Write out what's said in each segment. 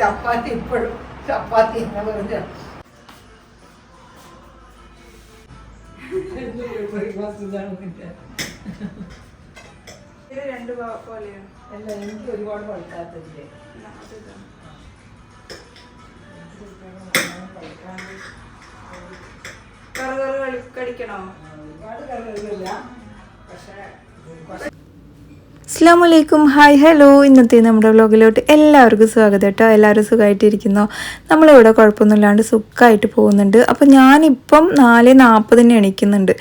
ചപ്പാത്തി. ഇപ്പോഴും. ചപ്പാത്തി എന്ന് പറഞ്ഞ രണ്ട് പോലെയാണ്. അല്ല എനിക്ക് ഒരുപാട് കളിക്കണോ ഒരുപാട് കറികളില്ല. പക്ഷേ അസ്സാം വലൈക്കും ഹായ് ഹലോ ഇന്നത്തെ നമ്മുടെ വ്ലോഗിലോട്ട് എല്ലാവർക്കും സ്വാഗതം കേട്ടോ എല്ലാവരും സുഖമായിട്ടിരിക്കുന്നു നമ്മളിവിടെ കുഴപ്പമൊന്നുമില്ലാണ്ട് സുഖമായിട്ട് പോകുന്നുണ്ട്. അപ്പോൾ ഞാനിപ്പം നാല് നാൽപ്പതിന് എണീക്കുന്നുണ്ട്.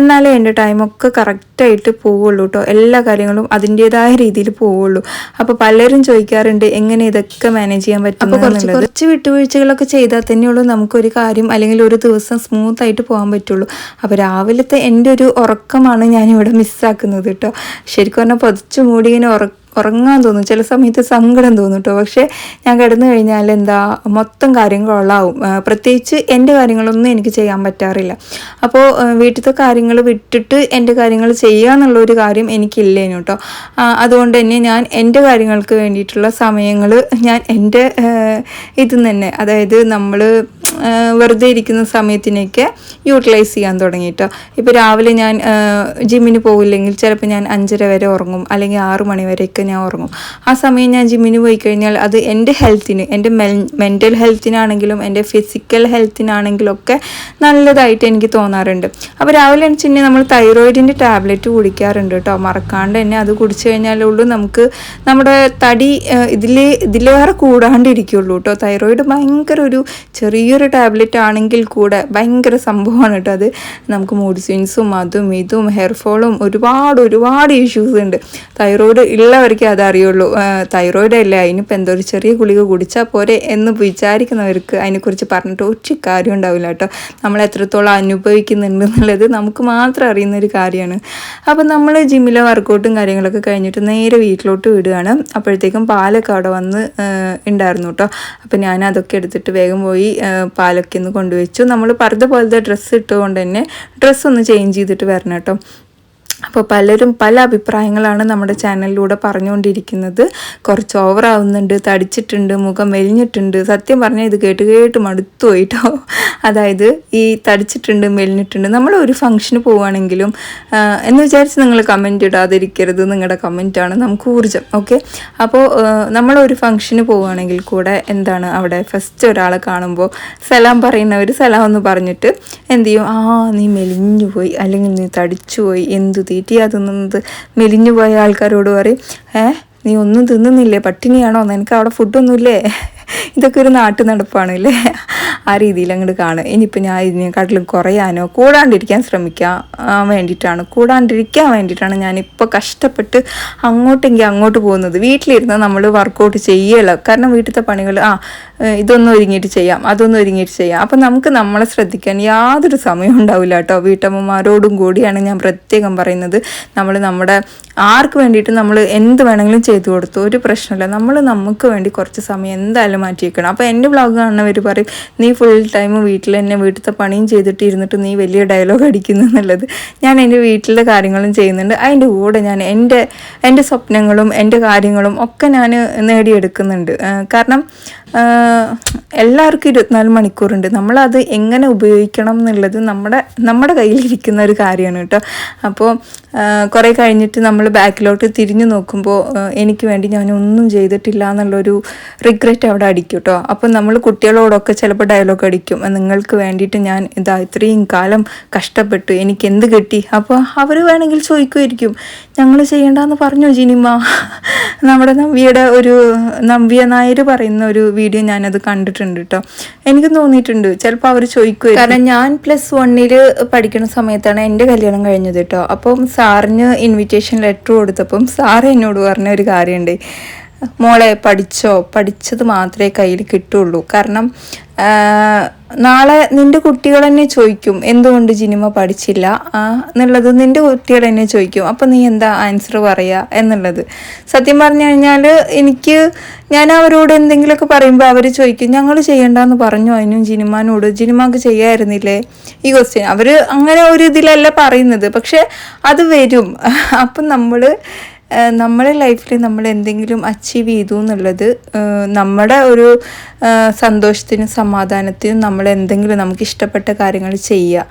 എന്നാലേ എന്റെ ടൈമൊക്കെ കറക്റ്റായിട്ട് പോവുള്ളൂ കേട്ടോ എല്ലാ കാര്യങ്ങളും അതിന്റേതായ രീതിയിൽ പോവുള്ളൂ. അപ്പോൾ പലരും ചോദിക്കാറുണ്ട് എങ്ങനെ ഇതൊക്കെ മാനേജ് ചെയ്യാൻ പറ്റും കുറച്ച് കുറച്ച് വിട്ടുവീഴ്ചകളൊക്കെ ചെയ്താൽ തന്നെയുള്ളൂ നമുക്കൊരു കാര്യം അല്ലെങ്കിൽ ഒരു ദിവസം സ്മൂത്ത് ആയിട്ട് പോകാൻ പറ്റുള്ളൂ. അപ്പോൾ രാവിലത്തെ എന്റെ ഒരു ഉറക്കമാണ് ഞാനിവിടെ മിസ്സാക്കുന്നത് കേട്ടോ ശരിക്കും പറഞ്ഞാൽ പൊതിച്ചു മൂടി ഇങ്ങനെ ഉറ ഉറങ്ങാൻ തോന്നും. ചില സമയത്ത് സങ്കടം തോന്നും കേട്ടോ പക്ഷേ ഞാൻ കിടന്നു കഴിഞ്ഞാൽ എന്താ മൊത്തം കാര്യങ്ങൾ ഉള്ളാവും പ്രത്യേകിച്ച് എന്റെ കാര്യങ്ങളൊന്നും എനിക്ക് ചെയ്യാൻ പറ്റാറില്ല. അപ്പോൾ വീട്ടിലത്തെ കാര്യങ്ങൾ വിട്ടിട്ട് എന്റെ കാര്യങ്ങൾ ചെയ്യുക എന്നുള്ള ഒരു കാര്യം എനിക്കില്ലേനു കേട്ടോ അതുകൊണ്ട് തന്നെ ഞാൻ എന്റെ കാര്യങ്ങൾക്ക് വേണ്ടിയിട്ടുള്ള സമയങ്ങൾ ഞാൻ എന്റെ ഇതിൽ തന്നെ അതായത് നമ്മൾ വെറുതെ ഇരിക്കുന്ന സമയത്തിനൊക്കെ യൂട്ടിലൈസ് ചെയ്യാൻ തുടങ്ങി കേട്ടോ ഇപ്പോൾ രാവിലെ ഞാൻ ജിമ്മിന് പോകില്ലെങ്കിൽ ചിലപ്പോൾ ഞാൻ അഞ്ചര വരെ ഉറങ്ങും. അല്ലെങ്കിൽ ആറ് മണി വരെയൊക്കെ ഞാൻ ഉറങ്ങും. ആ സമയം ഞാൻ ജിമ്മിന് പോയി കഴിഞ്ഞാൽ അത് എന്റെ ഹെൽത്തിന് എന്റെ മെന്റൽ ഹെൽത്തിനാണെങ്കിലും എന്റെ ഫിസിക്കൽ ഹെൽത്തിനാണെങ്കിലും ഒക്കെ നല്ലതായിട്ട് എനിക്ക് തോന്നാറുണ്ട്. അപ്പോൾ രാവിലെ വെച്ചിട്ടുണ്ടെങ്കിൽ നമ്മൾ തൈറോയിഡിന്റെ ടാബ്ലറ്റ് കുടിക്കാറുണ്ട് കേട്ടോ മറക്കാണ്ട് തന്നെ അത് കുടിച്ചു കഴിഞ്ഞാലുള്ളൂ നമുക്ക് നമ്മുടെ തടി ഇതിൽ ഇതിലേറെ കൂടാണ്ടിരിക്കുള്ളൂ കേട്ടോ തൈറോയിഡ് ഭയങ്കര ഒരു ചെറിയൊരു ടാബ്ലറ്റ് ആണെങ്കിൽ കൂടെ ഭയങ്കര സംഭവമാണ് കേട്ടോ അത്. നമുക്ക് മൂഡ് സ്വിങ്സും അതും ഇതും ഹെയർ ഫോളും ഒരുപാട് ഒരുപാട് ഇഷ്യൂസ് ഉണ്ട്. തൈറോയിഡ് ഉള്ളവർക്കേ അതറിയുള്ളൂ. തൈറോയിഡ് അല്ല? അതിനിപ്പോൾ എന്തോ ഒരു ചെറിയ ഗുളിക കുടിച്ചാൽ പോരെ എന്ന് വിചാരിക്കുന്നവർക്ക് അതിനെക്കുറിച്ച് പറഞ്ഞിട്ട് ഒരു കാര്യം ഉണ്ടാവില്ല കേട്ടോ. നമ്മൾ എത്രത്തോളം അനുഭവിക്കുന്നുണ്ട് എന്നുള്ളത് നമുക്ക് മാത്രം അറിയുന്ന ഒരു കാര്യമാണ്. അപ്പം നമ്മൾ ജിമ്മിലെ വർക്കൗട്ടും കാര്യങ്ങളൊക്കെ കഴിഞ്ഞിട്ട് നേരെ വീട്ടിലോട്ട് വിടുകയാണ്. അപ്പോഴത്തേക്കും പാലൊക്കെ അവിടെ വന്ന് ഉണ്ടായിരുന്നു കേട്ടോ. അപ്പം ഞാൻ അതൊക്കെ എടുത്തിട്ട് വേഗം പോയി പാലൊക്കെ ഒന്ന് കൊണ്ടുവച്ചു. നമ്മൾ പറഞ്ഞ പോലത്തെ ഡ്രസ്സ് ഇട്ടുകൊണ്ട് തന്നെ ഡ്രസ്സ് ഒന്ന് ചേഞ്ച് ചെയ്തിട്ട് വരണം കേട്ടോ. അപ്പോൾ പലരും പല അഭിപ്രായങ്ങളാണ് നമ്മുടെ ചാനലിലൂടെ പറഞ്ഞുകൊണ്ടിരിക്കുന്നത്. കുറച്ച് ഓവറാവുന്നുണ്ട് തടിച്ചിട്ടുണ്ട് മുഖം മെലിഞ്ഞിട്ടുണ്ട്. സത്യം പറഞ്ഞാൽ ഇത് കേട്ട് കേട്ട് മടുത്തു പോയിട്ടോ അതായത് ഈ തടിച്ചിട്ടുണ്ട് മെലിഞ്ഞിട്ടുണ്ട് നമ്മൾ ഒരു ഫംഗ്ഷന് പോവുകയാണെങ്കിലും എന്ന് വിചാരിച്ച് നിങ്ങൾ കമന്റ് ഇടാതിരിക്കരുത്. നിങ്ങളുടെ കമന്റാണ് നമുക്ക് ഊർജം ഓക്കെ അപ്പോൾ നമ്മൾ ഒരു ഫംഗ്ഷന് പോവുകയാണെങ്കിൽ കൂടെ എന്താണ് അവിടെ ഫസ്റ്റ് ഒരാളെ കാണുമ്പോൾ സലാം പറയുന്നവർ സലാം എന്ന് പറഞ്ഞിട്ട് എന്ത് ചെയ്യും? ആ നീ മെലിഞ്ഞു പോയി അല്ലെങ്കിൽ നീ തടിച്ചു പോയി എന്തു തീറ്റിയാ തിന്നുന്നത്. മെലിഞ്ഞു പോയ ആൾക്കാരോട് പറയും ഏ നീ ഒന്നും തിന്നുന്നില്ലേ? പട്ടിണിയാണോ? നിനക്ക് അവിടെ ഫുഡൊന്നുമില്ലേ ഇതൊക്കെ ഒരു നാട്ടു നടപ്പാണ് അല്ലേ ആ രീതിയിൽ അങ്ങോട്ട് കാണുക. ഇനിയിപ്പോൾ ഞാൻ ഇതിനെക്കാട്ടിലും കുറയാനോ കൂടാണ്ടിരിക്കാൻ ശ്രമിക്കാൻ വേണ്ടിയിട്ടാണ്. കൂടാണ്ടിരിക്കാൻ വേണ്ടിയിട്ടാണ് ഞാനിപ്പോൾ കഷ്ടപ്പെട്ട് അങ്ങോട്ടെങ്കിൽ അങ്ങോട്ട് പോകുന്നത്. വീട്ടിലിരുന്ന് നമ്മൾ വർക്കൗട്ട് ചെയ്യല. കാരണം വീട്ടിലത്തെ പണികൾ ആ ഇതൊന്നും ഒരുങ്ങിയിട്ട് ചെയ്യാം അതൊന്നും ഒരുങ്ങിയിട്ട് ചെയ്യാം. അപ്പം നമുക്ക് നമ്മളെ ശ്രദ്ധിക്കാൻ യാതൊരു സമയം ഉണ്ടാവില്ല കേട്ടോ. വീട്ടമ്മമാരോടും കൂടിയാണ് ഞാൻ പ്രത്യേകം പറയുന്നത്. നമ്മൾ നമ്മുടെ ആർക്ക് വേണ്ടിയിട്ട് നമ്മൾ എന്ത് വേണമെങ്കിലും ചെയ്തു കൊടുത്തു. ഒരു പ്രശ്നമില്ല. നമ്മൾ നമുക്ക് വേണ്ടി കുറച്ച് സമയം എന്തായാലും മാറ്റി വെക്കണം അപ്പോൾ എന്റെ വ്ളോഗ് കാണുന്നവർ പറയും നീ ഫുൾ ടൈം വീട്ടിൽ തന്നെ വീട്ടിലത്തെ പണിയും ചെയ്തിട്ട് ഇരുന്നിട്ട് നീ വലിയ ഡയലോഗ് അടിക്കുന്നു എന്നുള്ളത് ഞാൻ എന്റെ വീട്ടിലെ കാര്യങ്ങളും ചെയ്യുന്നുണ്ട്. അതിന്റെ കൂടെ ഞാൻ എന്റെ എന്റെ സ്വപ്നങ്ങളും എന്റെ കാര്യങ്ങളും ഒക്കെ ഞാൻ നേടിയെടുക്കുന്നുണ്ട്. കാരണം എല്ലാവർക്കും ഇരുപത്തിനാല് മണിക്കൂറുണ്ട്. നമ്മളത് എങ്ങനെ ഉപയോഗിക്കണം എന്നുള്ളത് നമ്മുടെ നമ്മുടെ കയ്യിലിരിക്കുന്ന ഒരു കാര്യമാണ് കേട്ടോ. അപ്പോൾ കുറേ കഴിഞ്ഞിട്ട് നമ്മൾ ബാക്കിലോട്ട് തിരിഞ്ഞു നോക്കുമ്പോൾ എനിക്ക് വേണ്ടി ഞാൻ ഒന്നും ചെയ്തിട്ടില്ല എന്നുള്ളൊരു റിഗ്രറ്റ് അവിടെ അടിക്കും കേട്ടോ. അപ്പോൾ നമ്മൾ കുട്ടികളോടൊക്കെ ചിലപ്പോൾ ഡയലോഗ് അടിക്കും. നിങ്ങൾക്ക് വേണ്ടിയിട്ട് ഞാൻ ഇതാ ഇത്രയും കാലം കഷ്ടപ്പെട്ടു. എനിക്ക് എന്ത് കിട്ടി? അപ്പോൾ അവർ വേണമെങ്കിൽ ചോദിക്കുമായിരിക്കും. ഞങ്ങൾ ചെയ്യേണ്ടെന്ന് പറഞ്ഞു ജിനിമ നമ്മുടെ നവ്യയുടെ ഒരു നമ്പിയ നായർ പറയുന്ന ഒരു വീഡിയോ ഞാനത് കണ്ടിട്ടുണ്ട് കേട്ടോ എനിക്ക് തോന്നിയിട്ടുണ്ട് ചിലപ്പോൾ അവർ ചോദിക്കും കാരണം ഞാൻ പ്ലസ് വണ്ണിൽ പഠിക്കുന്ന സമയത്താണ് എന്റെ കല്യാണം കഴിഞ്ഞത് കേട്ടോ അപ്പം സാറിന് ഇൻവിറ്റേഷൻ ലെറ്റർ കൊടുത്തപ്പം സാർ എന്നോട് പറഞ്ഞ ഒരു കാര്യമുണ്ട്. മോളെ പഠിച്ചോ? പഠിച്ചത് മാത്രമേ കയ്യിൽ കിട്ടുള്ളൂ. കാരണം നാളെ നിന്റെ കുട്ടികൾ തന്നെ ചോദിക്കും എന്തുകൊണ്ട് ജിനിമ പഠിച്ചില്ല? എന്നുള്ളത് നിന്റെ കുട്ടികൾ തന്നെ ചോദിക്കും. അപ്പം നീ എന്താ ആൻസർ പറയുക എന്നുള്ളത്. സത്യം പറഞ്ഞു കഴിഞ്ഞാൽ എനിക്ക് ഞാൻ അവരോട് എന്തെങ്കിലുമൊക്കെ പറയുമ്പോൾ അവർ ചോദിക്കും ഞങ്ങൾ ചെയ്യണ്ടെന്ന് പറഞ്ഞു അതിനും ജിനിമാനോട്. ജിനിമാക്ക് ചെയ്യായിരുന്നില്ലേ? ഈ ക്വസ്റ്റ്യൻ അവർ അങ്ങനെ ഒരു ഇതിലല്ല പറയുന്നത്. പക്ഷെ അത് വരും. അപ്പം നമ്മൾ നമ്മുടെ ലൈഫിൽ നമ്മൾ എന്തെങ്കിലും അച്ചീവ് ചെയ്തു എന്നുള്ളത് നമ്മുടെ ഒരു സന്തോഷത്തിനും സമാധാനത്തിനും നമ്മൾ എന്തെങ്കിലും നമുക്ക് ഇഷ്ടപ്പെട്ട കാര്യങ്ങൾ ചെയ്യുക.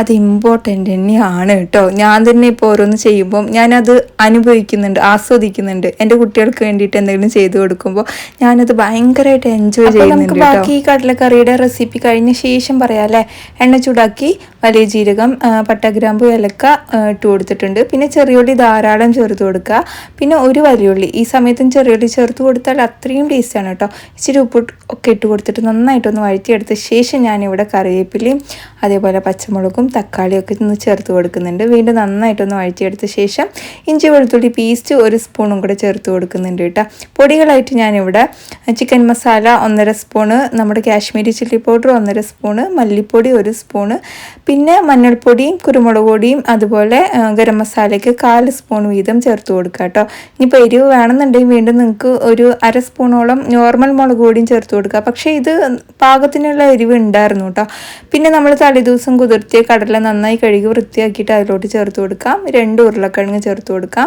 അത് ഇമ്പോർട്ടന്റ് തന്നെയാണ് കേട്ടോ. ഞാൻ തന്നെ ഇപ്പോൾ ഓരോന്ന് ചെയ്യുമ്പം ഞാനത് അനുഭവിക്കുന്നുണ്ട് ആസ്വദിക്കുന്നുണ്ട്. എന്റെ കുട്ടികൾക്ക് വേണ്ടിയിട്ട് എന്തെങ്കിലും ചെയ്തു കൊടുക്കുമ്പോൾ ഞാനത് ഭയങ്കരമായിട്ട് എൻജോയ് ചെയ്യുന്നുണ്ട് നമുക്ക് ബാക്കി ഈ കടലക്കറിയുടെ റെസിപ്പി കഴിഞ്ഞ ശേഷം പറയാം അല്ലേ? എണ്ണ ചൂടാക്കി വലിയ ജീരകം പട്ടഗ്രാമ്പ് പട്ടഗ്രാമ്പു ഏലക്ക ഇട്ട് കൊടുത്തിട്ടുണ്ട്. പിന്നെ ചെറിയുള്ളി ധാരാളം ചേർത്ത് കൊടുക്കുക. പിന്നെ ഒരു വലിയുള്ളി. ഈ സമയത്തും ചെറിയുള്ളി ചേർത്ത് കൊടുത്താൽ അത്രയും ടേസ്റ്റാണ് കേട്ടോ. ഇച്ചിരി ഉപ്പ് ഒക്കെ ഇട്ട് കൊടുത്തിട്ട് നന്നായിട്ടൊന്ന് വഴറ്റിയെടുത്ത ശേഷം ഞാനിവിടെ കറിവേപ്പിലയും അതേപോലെ പച്ചമുളകും തക്കാളിയും ഒക്കെ ഒന്ന് ചേർത്ത് കൊടുക്കുന്നുണ്ട്. വീണ്ടും നന്നായിട്ടൊന്ന് വഴറ്റിയെടുത്ത ശേഷം ഇഞ്ചി വെളുത്തുള്ളി പേസ്റ്റ് ഒരു സ്പൂണും കൂടെ ചേർത്ത് കൊടുക്കുന്നുണ്ട് കേട്ടോ. പൊടികളായിട്ട് ഞാനിവിടെ ചിക്കൻ മസാല ഒന്നര സ്പൂണ് നമ്മുടെ കാശ്മീരി ചില്ലി പൗഡർ ഒന്നര സ്പൂണ് മല്ലിപ്പൊടി ഒരു സ്പൂണ് പിന്നെ മഞ്ഞൾപ്പൊടിയും കുരുമുളക് പൊടിയും അതുപോലെ ഗരം മസാലയ്ക്ക് കാൽ സ്പൂൺ വീതം ചേർത്ത് കൊടുക്കുക കേട്ടോ. ഇനിയിപ്പോൾ എരിവ് വേണമെന്നുണ്ടെങ്കിൽ വീണ്ടും നിങ്ങൾക്ക് ഒരു അര സ്പൂണോളം നോർമൽ മുളക് പൊടിയും ചേർത്ത് കൊടുക്കുക. പക്ഷേ ഇത് പാകത്തിനുള്ള എരിവ് ഉണ്ടായിരുന്നു കേട്ടോ. പിന്നെ നമ്മൾ തലേദിവസം കുതിർത്തിയ കടല നന്നായി കഴുകി വൃത്തിയാക്കിയിട്ട് അതിലോട്ട് ചേർത്ത് കൊടുക്കാം. രണ്ട് ഉരുളക്കിഴങ്ങ് ചേർത്ത് കൊടുക്കാം.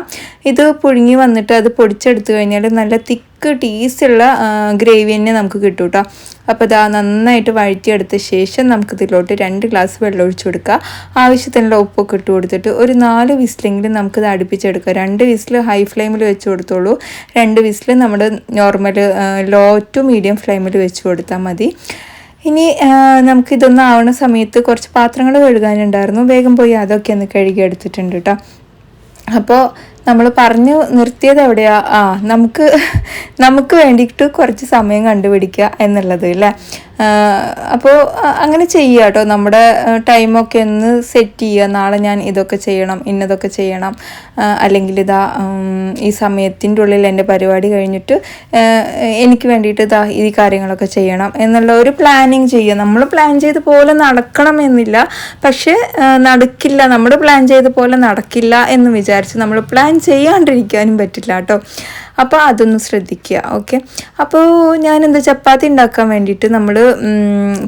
ഇത് പുഴുങ്ങി വന്നിട്ട് അത് പൊടിച്ചെടുത്ത് കഴിഞ്ഞാൽ നല്ല തിക്ക് ടേസ്റ്റുള്ള ഗ്രേവി തന്നെ നമുക്ക് കിട്ടും കേട്ടോ അപ്പോൾ ഇതാ നന്നായിട്ട് വഴറ്റിയെടുത്ത ശേഷം നമുക്ക് ഇതിലോട്ട് രണ്ട് ഗ്ലാസ് വെള്ളം ഒഴിച്ചു കൊടുക്കുക ആവശ്യത്തിനുള്ള ഉപ്പൊക്കെ ഇട്ട് കൊടുത്തിട്ട് ഒരു നാല് വിസിലെങ്കിലും നമുക്കിത് അടുപ്പിച്ചെടുക്കാം. രണ്ട് വിസിൽ ഹൈ ഫ്ലെയിമിൽ വെച്ച് കൊടുത്തോളൂ. രണ്ട് വിസിൽ നമ്മൾ നോർമൽ ലോ ടു മീഡിയം ഫ്ലെയിമിൽ വെച്ച് കൊടുത്താൽ മതി. ഇനി നമുക്ക് നമുക്കിതൊന്ന് ആവുന്ന സമയത്ത് കുറച്ച് പാത്രങ്ങൾ കഴുകാനുണ്ടായിരുന്നു. വേഗം പോയി അതൊക്കെ ഒന്ന് കഴുകി എടുത്തിട്ടുണ്ട് കേട്ടോ അപ്പോൾ നമ്മൾ പറഞ്ഞു നിർത്തിയത് എവിടെയാ? ആ നമുക്ക് നമുക്ക് വേണ്ടിയിട്ട് കുറച്ച് സമയം കണ്ടുപിടിക്കുക എന്നുള്ളത് അല്ലേ? അപ്പോൾ അങ്ങനെ ചെയ്യുക കേട്ടോ. നമ്മുടെ ടൈമൊക്കെ ഒന്ന് സെറ്റ് ചെയ്യുക. നാളെ ഞാൻ ഇതൊക്കെ ചെയ്യണം ഇന്നതൊക്കെ ചെയ്യണം. അല്ലെങ്കിൽ ഇതാ ഈ സമയത്തിന്റെ ഉള്ളിൽ എന്റെ പരിപാടി കഴിഞ്ഞിട്ട് എനിക്ക് വേണ്ടിയിട്ട് ഇതാ ഈ കാര്യങ്ങളൊക്കെ ചെയ്യണം എന്നുള്ള ഒരു പ്ലാനിങ് ചെയ്യുക. നമ്മൾ പ്ലാൻ ചെയ്ത പോലെ നടക്കണം എന്നില്ല. പക്ഷേ നടക്കില്ല. നമ്മൾ പ്ലാൻ ചെയ്ത പോലെ നടക്കില്ല എന്ന് വിചാരിച്ച് നമ്മൾ പ്ലാൻ ചെയ്യാണ്ടിരിക്കാനും പറ്റില്ല കേട്ടോ. അപ്പോൾ അതൊന്ന് ശ്രദ്ധിക്കുക ഓക്കെ? അപ്പോൾ ഞാൻ എന്താ ചപ്പാത്തി ഉണ്ടാക്കാൻ വേണ്ടിയിട്ട് നമ്മൾ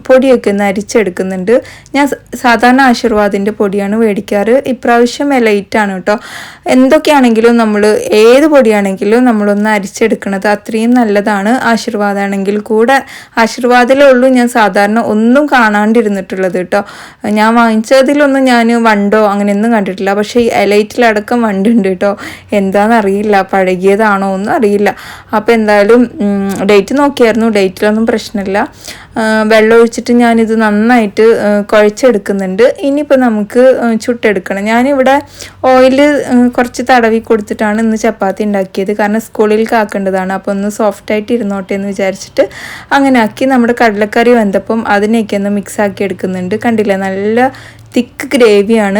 പൊടിയൊക്കെ ഒന്ന് അരിച്ചെടുക്കുന്നുണ്ട്. ഞാൻ സാധാരണ ആശീർവാദിന്റെ പൊടിയാണ് മേടിക്കാറ് ഇപ്രാവശ്യം എലൈറ്റാണ് കേട്ടോ. എന്തൊക്കെയാണെങ്കിലും നമ്മൾ ഏത് പൊടിയാണെങ്കിലും നമ്മളൊന്ന് അരിച്ചെടുക്കണത് അത്രയും നല്ലതാണ്. ആശീർവാദാണെങ്കിൽ കൂടെ ആശീർവാദിലേ ഉള്ളൂ. ഞാൻ സാധാരണ ഒന്നും കാണാണ്ടിരുന്നിട്ടുള്ളത് കേട്ടോ. ഞാൻ വാങ്ങിച്ചതിലൊന്നും ഞാൻ വണ്ടോ അങ്ങനെയൊന്നും കണ്ടിട്ടില്ല. പക്ഷേ ഈ എലൈറ്റിലടക്കം വണ്ടുണ്ട് കേട്ടോ. എന്താണെന്നറിയില്ല പഴകിയതാണോ ഒന്നും അറിയില്ല അപ്പോൾ എന്തായാലും ഡേറ്റ് നോക്കിയായിരുന്നു. ഡേറ്റിലൊന്നും പ്രശ്നമില്ല. വെള്ളം ഒഴിച്ചിട്ട് ഞാനിത് നന്നായിട്ട് കുഴച്ചെടുക്കുന്നുണ്ട്. ഇനിയിപ്പോൾ നമുക്ക് ചുട്ടെടുക്കണം. ഞാനിവിടെ ഓയിൽ കുറച്ച് തടവി കൊടുത്തിട്ടാണ് ഇന്ന് ചപ്പാത്തി ഉണ്ടാക്കിയത്. കാരണം സ്കൂളിൽ കാക്കേണ്ടതാണ്. അപ്പോൾ ഒന്ന് സോഫ്റ്റായിട്ട് ഇരുന്നോട്ടെ എന്ന് വിചാരിച്ചിട്ട് അങ്ങനെ ആക്കി നമ്മുടെ കടലക്കറി വെന്തപ്പം അതിനെയൊക്കെ ഒന്ന് മിക്സ് ആക്കി എടുക്കുന്നുണ്ട്. കണ്ടില്ല? നല്ല തിക്ക് ഗ്രേവിയാണ്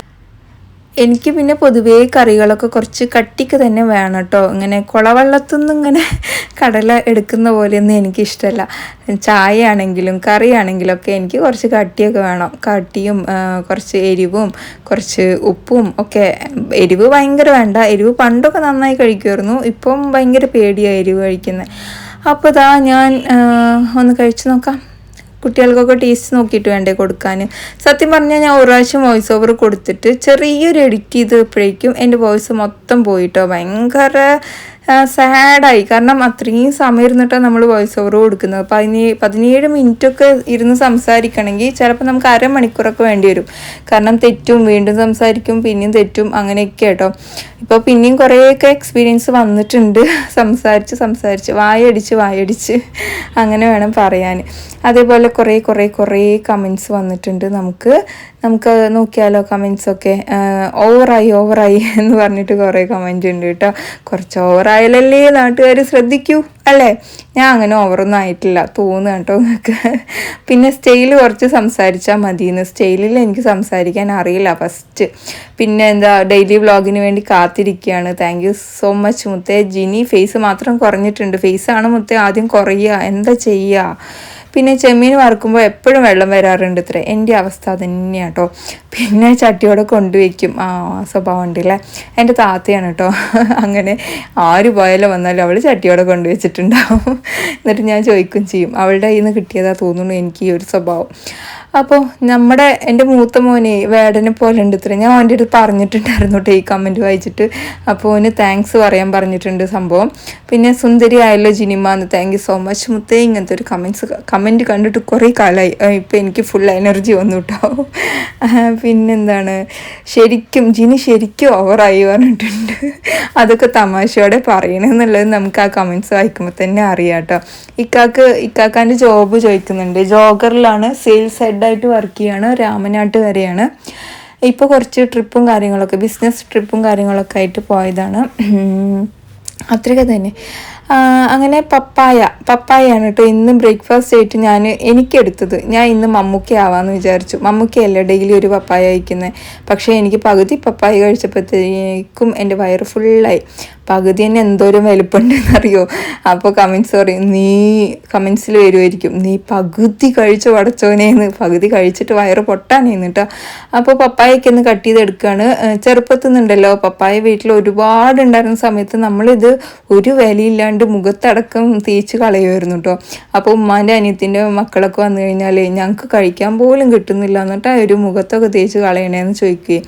എനിക്ക് പിന്നെ പൊതുവേ കറികളൊക്കെ കുറച്ച് കട്ടിക്ക് തന്നെ വേണം കേട്ടോ. ഇങ്ങനെ കുളവെള്ളത്തു നിന്ന് ഇങ്ങനെ കടല എടുക്കുന്ന പോലെയൊന്നും എനിക്കിഷ്ടമല്ല ചായ ആണെങ്കിലും കറി ആണെങ്കിലും ഒക്കെ എനിക്ക് കുറച്ച് കട്ടിയൊക്കെ വേണം. കട്ടിയും കുറച്ച് എരിവും കുറച്ച് ഉപ്പും ഒക്കെ. എരിവ് ഭയങ്കര വേണ്ട. എരിവ് പണ്ടൊക്കെ നന്നായി കഴിക്കുമായിരുന്നു. ഇപ്പം ഭയങ്കര പേടിയാണ് എരിവ് കഴിക്കുന്നത് അപ്പോൾ ഇതാ ഞാൻ ഒന്ന് കഴിച്ചു നോക്കാം. കുട്ടികൾക്കൊക്കെ ടേസ്റ്റ് നോക്കിയിട്ട് വേണ്ടേ കൊടുക്കാൻ സത്യം പറഞ്ഞാൽ ഞാൻ ഒരു പ്രാവശ്യം വോയിസ് ഓവർ കൊടുത്തിട്ട് ചെറിയൊരു എഡിറ്റ് ചെയ്തപ്പോഴേക്കും എന്റെ വോയിസ് മൊത്തം പോയിട്ടോ. ഭയങ്കര സാഡായി കാരണം അത്രയും സമയം ഇരുന്നിട്ടാണ് നമ്മൾ വോയിസ് ഓവർ കൊടുക്കുന്നത്. പതിനേഴ് പതിനേഴ് മിനിറ്റൊക്കെ ഇരുന്ന് സംസാരിക്കണമെങ്കിൽ ചിലപ്പോൾ നമുക്ക് അരമണിക്കൂറൊക്കെ വേണ്ടി വരും. കാരണം തെറ്റും വീണ്ടും സംസാരിക്കും പിന്നെയും തെറ്റും അങ്ങനെയൊക്കെ കേട്ടോ ഇപ്പോൾ പിന്നെയും കുറേയൊക്കെ എക്സ്പീരിയൻസ് വന്നിട്ടുണ്ട്. സംസാരിച്ച് സംസാരിച്ച് വായടിച്ച് വായടിച്ച് അങ്ങനെ വേണം പറയാൻ അതേപോലെ കുറേ കുറേ കുറേ കമൻസ് വന്നിട്ടുണ്ട് നമുക്ക്. നമുക്ക് നോക്കിയാലോ കമൻസൊക്കെ ഓവറായി ഓവറായി എന്ന് പറഞ്ഞിട്ട് കുറേ കമന്റ് ഉണ്ട് കേട്ടോ. കുറച്ച് ഓവറായാലല്ലേ നാട്ടുകാർ ശ്രദ്ധിക്കൂ അല്ലേ? ഞാൻ അങ്ങനെ ഓവറൊന്നും ആയിട്ടില്ല. തോന്നുക കേട്ടോ നിങ്ങൾക്ക് പിന്നെ സ്റ്റൈൽ കുറച്ച് സംസാരിച്ചാൽ മതിയെന്ന്. സ്റ്റൈലിൽ എനിക്ക് സംസാരിക്കാൻ അറിയില്ല ഫസ്റ്റ് പിന്നെ എന്താ ഡെയിലി വ്ളോഗിന് വേണ്ടി കാത്തിരിക്കുകയാണ്. താങ്ക് യു സോ മച്ച് മുത്തേ. ജിനി ഫേസ് മാത്രം കുറഞ്ഞിട്ടുണ്ട്. ഫേസ് ആണ് മുത്തേ ആദ്യം കുറയുക. എന്താ ചെയ്യുക? പിന്നെ ചെമ്മീൻ വറുക്കുമ്പോൾ എപ്പോഴും വെള്ളം വരാറുണ്ട് ഇത്ര. എന്റെ അവസ്ഥ തന്നെയാണ് കേട്ടോ പിന്നെ ചട്ടിയോടെ കൊണ്ടുവയ്ക്കും ആ സ്വഭാവം ഉണ്ടല്ലേ എന്റെ താത്തയാണ് കേട്ടോ അങ്ങനെ ആര് പോയാലും വന്നാലും അവൾ ചട്ടിയോടെ കൊണ്ടുവച്ചിട്ടുണ്ടാവും എന്നിട്ട് ഞാൻ ചോദിക്കും ചെയ്യും. അവളുടെ കയ്യിൽ നിന്ന് കിട്ടിയതാ തോന്നുന്നു എനിക്ക് ഈ ഒരു സ്വഭാവം. അപ്പോൾ നമ്മുടെ എന്റെ മൂത്ത മോനെ വേടനെ പോലെ ഉണ്ട് ഇത്ര ഞാൻ അവന്റെ അടുത്ത് പറഞ്ഞിട്ടുണ്ടായിരുന്നു കേട്ടോ ഈ കമന്റ് വായിച്ചിട്ട്. അപ്പോൾ അവന് താങ്ക്സ് പറയാൻ പറഞ്ഞിട്ടുണ്ട് സംഭവം. പിന്നെ സുന്ദരി ആയല്ലോ ജിനിമ എന്ന്. താങ്ക് യു സോ മച്ച് മുത്തേ. ഇങ്ങനത്തെ ഒരു കമൻസ് കമന്റ് കണ്ടിട്ട് കുറേ കാലമായി ഇപ്പോൾ എനിക്ക് ഫുൾ എനർജി വന്നു കേട്ടോ പിന്നെന്താണ്? ശരിക്കും ജിനി ശരിക്കും ഓവറായി പറഞ്ഞിട്ടുണ്ട്. അതൊക്കെ തമാശയോടെ പറയണമെന്നുള്ളത് നമുക്ക് ആ കമൻസ് വായിക്കുമ്പോൾ തന്നെ അറിയാം കേട്ടോ ഇക്കാക്ക് ഇക്കാക്കാന്റെ ജോബ് ചോദിക്കുന്നുണ്ട്. ജോഗറിലാണ് സെയിൽസ് ഹെഡായിട്ട് വർക്ക് ചെയ്യാണ് വരെയാണ് ഇപ്പോൾ കുറച്ച് ട്രിപ്പും കാര്യങ്ങളൊക്കെ ബിസിനസ് ട്രിപ്പും കാര്യങ്ങളൊക്കെ ആയിട്ട് പോയതാണ്. അത്രയൊക്കെ തന്നെ. അങ്ങനെ പപ്പായ പപ്പായാണ് കേട്ടോ ഇന്ന് ബ്രേക്ക്ഫാസ്റ്റ് ആയിട്ട് ഞാൻ എനിക്കെടുത്തത്. ഞാൻ ഇന്ന് മമ്മൂക്ക ആവാമെന്ന് വിചാരിച്ചു. മമ്മൂക്കയല്ല ഡെയിലി ഒരു പപ്പായ കഴിക്കുന്നത് പക്ഷേ എനിക്ക് പകുതി പപ്പായ കഴിച്ചപ്പോഴത്തേക്കും എന്റെ വയറ് ഫുള്ളായി പകുതി തന്നെ എന്തോരം വലുപ്പമുണ്ടെന്നറിയോ അപ്പോൾ കമൻസ് പറയും നീ കമൻസിൽ വരുമായിരിക്കും നീ പകുതി കഴിച്ചു പടച്ചോനേന്ന് പകുതി കഴിച്ചിട്ട് വയറ് പൊട്ടാനേന്ന് കേട്ടോ അപ്പോൾ പപ്പായയ്ക്ക് ഒന്ന് കട്ട് ചെയ്തെടുക്കുകയാണ് ചെറുപ്പത്തിൽ നിന്നുണ്ടല്ലോ പപ്പായ വീട്ടിൽ ഒരുപാട് ഉണ്ടായിരുന്ന സമയത്ത് നമ്മളിത് ഒരു വിലയില്ലാണ്ട് മുഖത്തടക്കം തേച്ച് കളയുമായിരുന്നു കേട്ടോ അപ്പോൾ ഉമ്മാന്റെ അനിയത്തിന്റെ മക്കളൊക്കെ വന്നു കഴിഞ്ഞാൽ ഞങ്ങൾക്ക് കഴിക്കാൻ പോലും കിട്ടുന്നില്ല എന്നിട്ട് ഒരു മുഖത്തൊക്കെ തേച്ച് കളയണേന്ന് ചോദിക്കുകയും.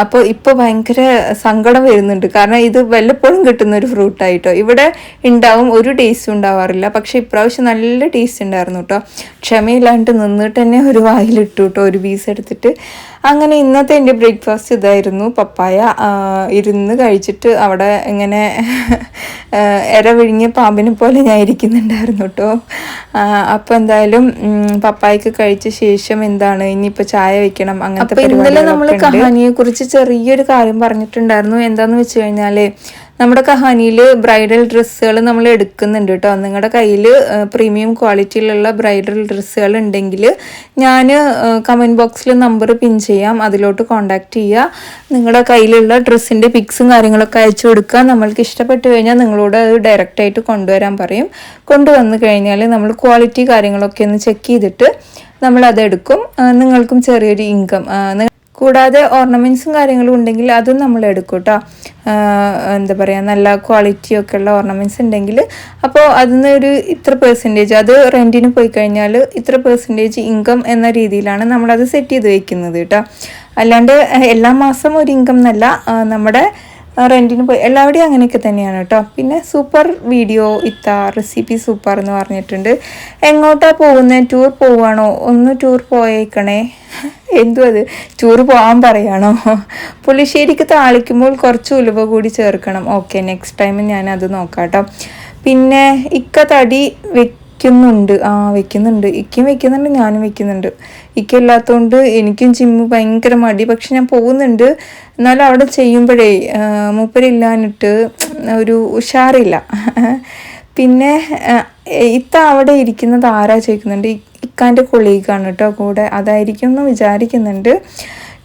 അപ്പോൾ ഇപ്പോൾ ഭയങ്കര സങ്കടം വരുന്നുണ്ട്. കാരണം ഇത് വല്ലപ്പോഴും കിട്ടുന്ന ഒരു ഫ്രൂട്ടായിട്ടോ ഇവിടെ ഉണ്ടാവും ഒരു ടേസ്റ്റും ഉണ്ടാവാറില്ല. പക്ഷേ ഇപ്രാവശ്യം നല്ല ടേസ്റ്റ് ഉണ്ടായിരുന്നു കേട്ടോ ക്ഷമയില്ലാണ്ട് നിന്നിട്ട് തന്നെ ഒരു വായിലിട്ടു കേട്ടോ ഒരു പീസ് എടുത്തിട്ട്. അങ്ങനെ ഇന്നത്തെ എന്റെ ബ്രേക്ക്ഫാസ്റ്റ് ഇതായിരുന്നു. പപ്പായ ഇരുന്ന് കഴിച്ചിട്ട് അവിടെ ഇങ്ങനെ ഇരവിഴിഞ്ഞ പാമ്പിനെ പോലെ ഞാൻ ഇരിക്കുന്നുണ്ടായിരുന്നു കേട്ടോ അപ്പോൾ എന്തായാലും പപ്പായക്ക് കഴിച്ച ശേഷം എന്താണ്? ഇനിയിപ്പോൾ ചായ വെക്കണം അങ്ങനത്തെ ഇന്നലെ നമ്മൾ കഹാനിയെ കുറിച്ച് ചെറിയൊരു കാര്യം പറഞ്ഞിട്ടുണ്ടായിരുന്നു. എന്താന്ന് വെച്ച് കഴിഞ്ഞാൽ നമ്മുടെ കഹാനിയിൽ ബ്രൈഡൽ ഡ്രസ്സുകൾ നമ്മൾ എടുക്കുന്നുണ്ട് കേട്ടോ. നിങ്ങളുടെ കയ്യിൽ പ്രീമിയം ക്വാളിറ്റിയിലുള്ള ബ്രൈഡൽ ഡ്രസ്സുകൾ ഉണ്ടെങ്കിൽ ഞാൻ കമന്റ് ബോക്സിൽ നമ്പർ പിൻ ചെയ്യാം. അതിലോട്ട് കോൺടാക്റ്റ് ചെയ്യുക നിങ്ങളുടെ കയ്യിലുള്ള ഡ്രസ്സിന്റെ പിക്സും കാര്യങ്ങളൊക്കെ അയച്ചു കൊടുക്കുക നമ്മൾക്ക് ഇഷ്ടപ്പെട്ട് കഴിഞ്ഞാൽ നിങ്ങളോട് അത് ഡയറക്റ്റായിട്ട് കൊണ്ടുവരാൻ പറയും. കൊണ്ടുവന്നു കഴിഞ്ഞാൽ നമ്മൾ ക്വാളിറ്റി കാര്യങ്ങളൊക്കെ ഒന്ന് ചെക്ക് ചെയ്തിട്ട് നമ്മളതെടുക്കും നിങ്ങൾക്കും ചെറിയൊരു ഇൻകം കൂടാതെ ഓർണമെന്റ്സും കാര്യങ്ങളും ഉണ്ടെങ്കിൽ അതും നമ്മൾ എടുക്കും കേട്ടോ എന്താ പറയുക നല്ല ക്വാളിറ്റി ഒക്കെ ഉള്ള ഓർണമെന്റ്സ് ഉണ്ടെങ്കിൽ അപ്പോൾ അതിന് ഒരു ഇത്ര പെർസെന്റേജ് അത് റെന്റിന് പോയി കഴിഞ്ഞാൽ ഇത്ര പെർസെന്റേജ് ഇൻകം എന്ന രീതിയിലാണ് നമ്മളത് സെറ്റ് ചെയ്ത് വെക്കുന്നത് കേട്ടോ അല്ലാണ്ട് എല്ലാ മാസം ഒരു ഇൻകം എന്നല്ല നമ്മുടെ റെന്റിന് പോയി. എല്ലാവിടെയും അങ്ങനെയൊക്കെ തന്നെയാണ് കേട്ടോ. പിന്നെ സൂപ്പർ വീഡിയോ ഇത്ത റെസിപ്പി സൂപ്പർ എന്ന് പറഞ്ഞിട്ടുണ്ട്. എങ്ങോട്ടാ പോകുന്നത് ടൂർ പോവാണോ? ഒന്ന് ടൂർ പോയേക്കണേ. എന്തോ അത് ടൂർ പോകാൻ പറയാണോ? പുളിശ്ശേരിക്ക് താളിക്കുമ്പോൾ കുറച്ച് ഉലുവ കൂടി ചേർക്കണം. ഓക്കെ നെക്സ്റ്റ് ടൈം ഞാൻ അത് നോക്കാം കേട്ടോ. പിന്നെ ഇക്ക തടി വെക്കുന്നുണ്ട്. ആ വെക്കുന്നുണ്ട്. ഇക്കും വെക്കുന്നുണ്ട് ഞാനും വെക്കുന്നുണ്ട്. ഇക്ക ഇല്ലാത്തതുകൊണ്ട് എനിക്കും ജിമ്മ് ഭയങ്കര മടി. പക്ഷെ ഞാൻ പോകുന്നുണ്ട്. എന്നാലും അവിടെ ചെയ്യുമ്പോഴേ മൂപ്പരില്ലാനിട്ട് ഒരു ഉഷാറില്ല. പിന്നെ ഇത്ത അവിടെ ഇരിക്കുന്നത് ആരാ ചോദിക്കുന്നുണ്ട്. ഇക്കാന്റെ കൊളീഗാണ് കേട്ടോ കൂടെ. അതായിരിക്കും എന്ന് വിചാരിക്കുന്നുണ്ട്.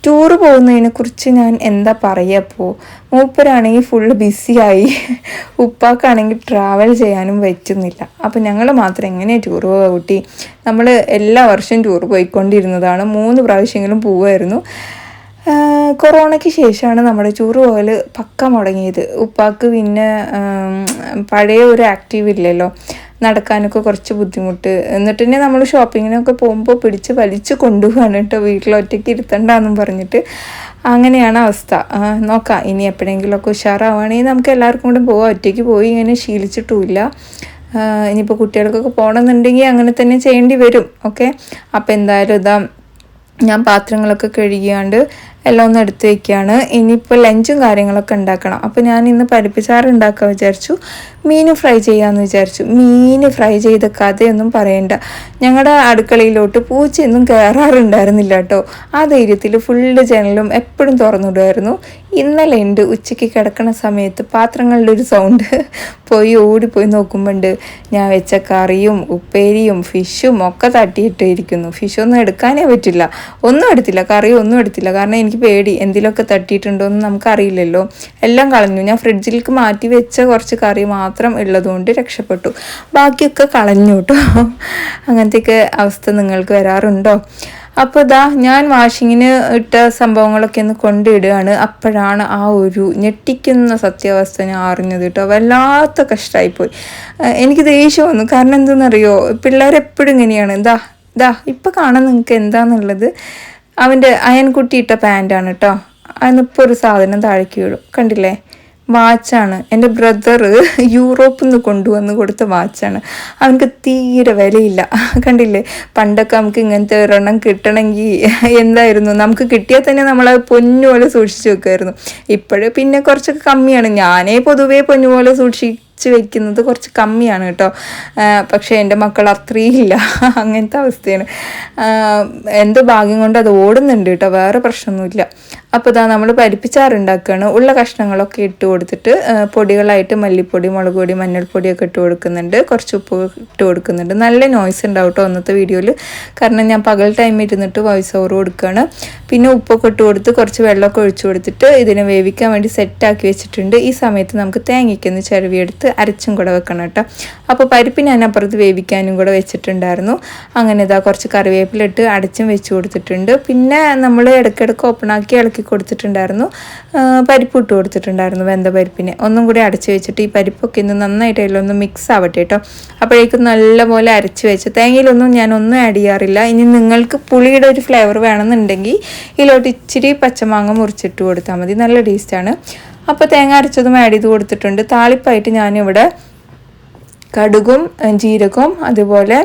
ടൂറ് പോകുന്നതിനെ കുറിച്ച് ഞാൻ എന്താ പറയുക അപ്പോൾ മൂപ്പരാണെങ്കിൽ ഫുള്ള് ബിസിയായി ഉപ്പാക്കാണെങ്കിൽ ട്രാവൽ ചെയ്യാനും പറ്റുന്നില്ല. അപ്പോൾ ഞങ്ങൾ മാത്രം എങ്ങനെയാണ് ടൂർ പോവുക കുട്ടി? നമ്മൾ എല്ലാ വർഷവും ടൂർ പോയിക്കൊണ്ടിരുന്നതാണ്. മൂന്ന് പ്രാവശ്യങ്ങളും പോവുമായിരുന്നു കൊറോണയ്ക്ക് ശേഷമാണ് നമ്മുടെ ടൂർ പോകൽ പക്ക മുടങ്ങിയത്. ഉപ്പാക്ക് പിന്നെ പഴയ ഒരു ആക്റ്റീവ് ഇല്ലല്ലോ. നടക്കാനൊക്കെ കുറച്ച് ബുദ്ധിമുട്ട്. എന്നിട്ട് തന്നെ നമ്മൾ ഷോപ്പിങ്ങിനൊക്കെ പോകുമ്പോൾ പിടിച്ച് വലിച്ചു കൊണ്ടുപോകാണ് കേട്ടോ. വീട്ടിലൊറ്റയ്ക്ക് ഇരുത്തണ്ടെന്നും പറഞ്ഞിട്ട്. അങ്ങനെയാണ് അവസ്ഥ. നോക്കാം. ഇനി എപ്പോഴെങ്കിലുമൊക്കെ ഉഷാറാവുകയാണെങ്കിൽ നമുക്ക് എല്ലാവർക്കും കൂടെ പോവാം. ഒറ്റയ്ക്ക് പോയി ഇങ്ങനെ ശീലിച്ചിട്ടുമില്ല. ഇനിയിപ്പോൾ കുട്ടികൾക്കൊക്കെ പോകണമെന്നുണ്ടെങ്കിൽ അങ്ങനെ തന്നെ ചെയ്യേണ്ടി വരും. ഓക്കെ? അപ്പോൾ എന്തായാലും ഇതാ ഞാൻ പാത്രങ്ങളൊക്കെ കഴുകിയാണ്ട് എല്ലാം ഒന്ന് എടുത്ത് വെക്കുകയാണ് ഇനിയിപ്പോൾ ലഞ്ചും കാര്യങ്ങളൊക്കെ ഉണ്ടാക്കണം. അപ്പോൾ ഞാൻ ഇന്ന് പരിപ്പിച്ചാറ് ഉണ്ടാക്കാൻ വിചാരിച്ചു. മീൻ ഫ്രൈ ചെയ്യാമെന്ന് വിചാരിച്ചു. മീൻ ഫ്രൈ ചെയ്ത കഥയൊന്നും പറയണ്ട. ഞങ്ങളുടെ അടുക്കളയിലോട്ട് പൂച്ചയൊന്നും കയറാറുണ്ടായിരുന്നില്ല കേട്ടോ. ആ ധൈര്യത്തിൽ ഫുള്ള് ജനലും എപ്പോഴും തുറന്നിടുമായിരുന്നു. ഇന്നലെ ഉണ്ട്. ഉച്ചയ്ക്ക് കിടക്കുന്ന സമയത്ത് പാത്രങ്ങളുടെ ഒരു സൗണ്ട് പോയി ഓടിപ്പോയി നോക്കുമ്പോണ്ട്. ഞാൻ വെച്ച കറിയും ഉപ്പേരിയും ഫിഷും ഒക്കെ തട്ടിയിട്ടിരിക്കുന്നു ഫിഷൊന്നും എടുക്കാനേ പറ്റില്ല. ഒന്നും എടുത്തില്ല. കറിയും ഒന്നും എടുത്തില്ല. കാരണം എനിക്ക് പേടി. എന്തിലൊക്കെ തട്ടിയിട്ടുണ്ടോ എന്ന് നമുക്കറിയില്ലല്ലോ. എല്ലാം കളഞ്ഞു. ഞാൻ ഫ്രിഡ്ജിലേക്ക് മാറ്റി വെച്ച കുറച്ച് കറി മാത്രം ഉള്ളതുകൊണ്ട് രക്ഷപ്പെട്ടു. ബാക്കിയൊക്കെ കളഞ്ഞു കേട്ടോ. അങ്ങനത്തെയൊക്കെ അവസ്ഥ നിങ്ങൾക്ക് വരാറുണ്ടോ? അപ്പോൾ ഇതാ ഞാൻ വാഷിങ്ങിന് ഇട്ട സംഭവങ്ങളൊക്കെ ഒന്ന് കൊണ്ടിടുകയാണ്. അപ്പോഴാണ് ആ ഒരു ഞെട്ടിക്കുന്ന സത്യാവസ്ഥ ഞാൻ അറിഞ്ഞത് കേട്ടോ. വല്ലാത്ത കഷ്ടമായിപ്പോയി എനിക്ക് ദേഷ്യം വന്നു. കാരണം എന്തെന്നറിയോ പിള്ളേരെപ്പോഴും ഇങ്ങനെയാണ്. ഇതാ ഇതാ ഇപ്പം കാണാൻ നിങ്ങൾക്ക് എന്താണെന്നുള്ളത് അവന്റെ അയൻകുട്ടി ഇട്ട പാന്റാണ് കേട്ടോ അതിനിപ്പോൾ ഒരു സാധനം താഴേക്ക് വീഴും കണ്ടില്ലേ? വാച്ചാണ് എന്റെ ബ്രദർ യൂറോപ്പിൽ നിന്ന് കൊണ്ടുവന്ന് കൊടുത്ത വാച്ചാണ് അവനക്ക് തീരെ വിലയില്ല. കണ്ടില്ലേ? പണ്ടൊക്കെ നമുക്ക് ഇങ്ങനത്തെ ഒരെണ്ണം കിട്ടണമെങ്കിൽ എന്തായിരുന്നു? നമുക്ക് കിട്ടിയാൽ തന്നെ നമ്മൾ പൊന്നുപോലെ സൂക്ഷിച്ച് വെക്കുമായിരുന്നു. ഇപ്പോഴും പിന്നെ കുറച്ചൊക്കെ കമ്മിയാണ്. ഞാനേ പൊതുവേ പൊന്നുപോലെ സൂക്ഷിച്ച് വെക്കുന്നത് കുറച്ച് കമ്മിയാണ് കേട്ടോ. പക്ഷേ എന്റെ മക്കൾ അത്രയും ഇല്ല. അങ്ങനത്തെ അവസ്ഥയാണ്. എന്ത് ഭാഗ്യം കൊണ്ട് അത് ഓടുന്നുണ്ട് കേട്ടോ. വേറെ പ്രശ്നമൊന്നുമില്ല. അപ്പോൾ ഇതാ നമ്മൾ പരിപ്പിച്ചാറുണ്ടാക്കുകയാണ് ഉള്ള കഷ്ണങ്ങളൊക്കെ ഇട്ട് കൊടുത്തിട്ട് പൊടികളായിട്ട് മല്ലിപ്പൊടി മുളക് പൊടി മഞ്ഞൾപ്പൊടിയൊക്കെ ഇട്ട് കൊടുക്കുന്നുണ്ട്. കുറച്ച് ഉപ്പ് ഇട്ട് കൊടുക്കുന്നുണ്ട്. നല്ല നോയ്സ് ഉണ്ടാവും കേട്ടോ അന്നത്തെ വീഡിയോയിൽ കാരണം ഞാൻ പകൽ ടൈം ഇരുന്നിട്ട് വോയിസ് ഓവർ കൊടുക്കുകയാണ് പിന്നെ ഉപ്പൊക്കെ ഇട്ട് കൊടുത്ത് കുറച്ച് വെള്ളമൊക്കെ ഒഴിച്ചു കൊടുത്തിട്ട് ഇതിനെ വേവിക്കാൻ വേണ്ടി സെറ്റാക്കി വെച്ചിട്ടുണ്ട്. ഈ സമയത്ത് നമുക്ക് തേങ്ങയ്ക്കൊന്ന് ചിരവിയെടുത്ത് അരച്ചും കൂടെ വെക്കണം കേട്ടോ അപ്പോൾ പരിപ്പ് ഞാൻ അപ്പുറത്ത് വേവിക്കാനും കൂടെ വെച്ചിട്ടുണ്ടായിരുന്നു. അങ്ങനെ ഇതാ കുറച്ച് കറിവേപ്പിലിട്ട് അടച്ചും വെച്ച് കൊടുത്തിട്ടുണ്ട്. പിന്നെ നമ്മൾ ഇടയ്ക്കിടയ്ക്ക് ഓപ്പണാക്കി ഇളക്കി കൊടുത്തിട്ടുണ്ടായിരുന്നു. ആ, പരിപ്പ് ഇട്ട് കൊടുത്തിട്ടുണ്ടായിരുന്നു വെന്ത പരിപ്പിനെ. ഒന്നും കൂടി അടച്ചു വെച്ചിട്ട് ഈ പരിപ്പൊക്കെ ഇന്ന് നന്നായിട്ട് അതിലൊന്ന് മിക്സ് ആവട്ടെ കേട്ടോ അപ്പോഴേക്കും നല്ലപോലെ അരച്ച് വെച്ച് തേങ്ങയിലൊന്നും ഞാൻ ഒന്നും ആഡ് ചെയ്യാറില്ല. ഇനി നിങ്ങൾക്ക് പുളിയുടെ ഒരു ഫ്ലേവർ വേണമെന്നുണ്ടെങ്കിൽ ഇതിലോട്ട് ഇച്ചിരി പച്ചമാങ്ങ മുറിച്ചിട്ട് കൊടുത്താൽ മതി. നല്ല ടേസ്റ്റാണ് അപ്പോൾ തേങ്ങ അരച്ചതും ആഡ് ചെയ്ത് കൊടുത്തിട്ടുണ്ട്. താളിപ്പായിട്ട് ഞാനിവിടെ കടുകും ജീരകവും അതുപോലെ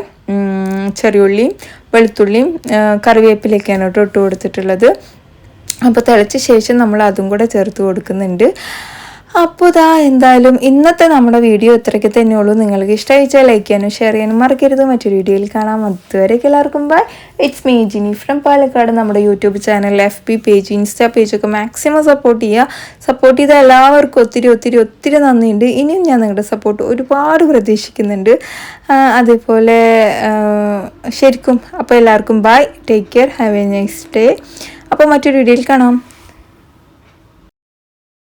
ചെറിയുള്ളിയും വെളുത്തുള്ളിയും കറിവേപ്പിലേക്കാണ് കേട്ടോ ഇട്ട് കൊടുത്തിട്ടുള്ളത്. അപ്പോൾ തിളച്ച ശേഷം നമ്മൾ അതും കൂടെ ചേർത്ത് കൊടുക്കുന്നുണ്ട്. അപ്പോൾ ഇതാ എന്തായാലും ഇന്നത്തെ നമ്മുടെ വീഡിയോ ഇത്രയ്ക്ക് തന്നെയുള്ളൂ നിങ്ങൾക്ക് ഇഷ്ടമായിച്ചാൽ ലൈക്ക് ചെയ്യാനും ഷെയർ ചെയ്യാനും മറക്കരുത്. മറ്റൊരു വീഡിയോയിൽ കാണാം. അതുവരെയൊക്കെ എല്ലാവർക്കും bye it's me Jini from Palakkad. നമ്മുടെ YouTube channel F P page insta പേജൊക്കെ maximum support ചെയ്യുക. സപ്പോർട്ട് ചെയ്ത എല്ലാവർക്കും ഒത്തിരി ഒത്തിരി ഒത്തിരി നന്ദിയുണ്ട്. ഇനിയും ഞാൻ നിങ്ങളുടെ സപ്പോർട്ട് ഒരുപാട് പ്രതീക്ഷിക്കുന്നുണ്ട്. അതേപോലെ ശരിക്കും അപ്പോൾ എല്ലാവർക്കും bye take care have a nice day അപ്പോൾ മറ്റൊരു വീഡിയോയിൽ കാണാം.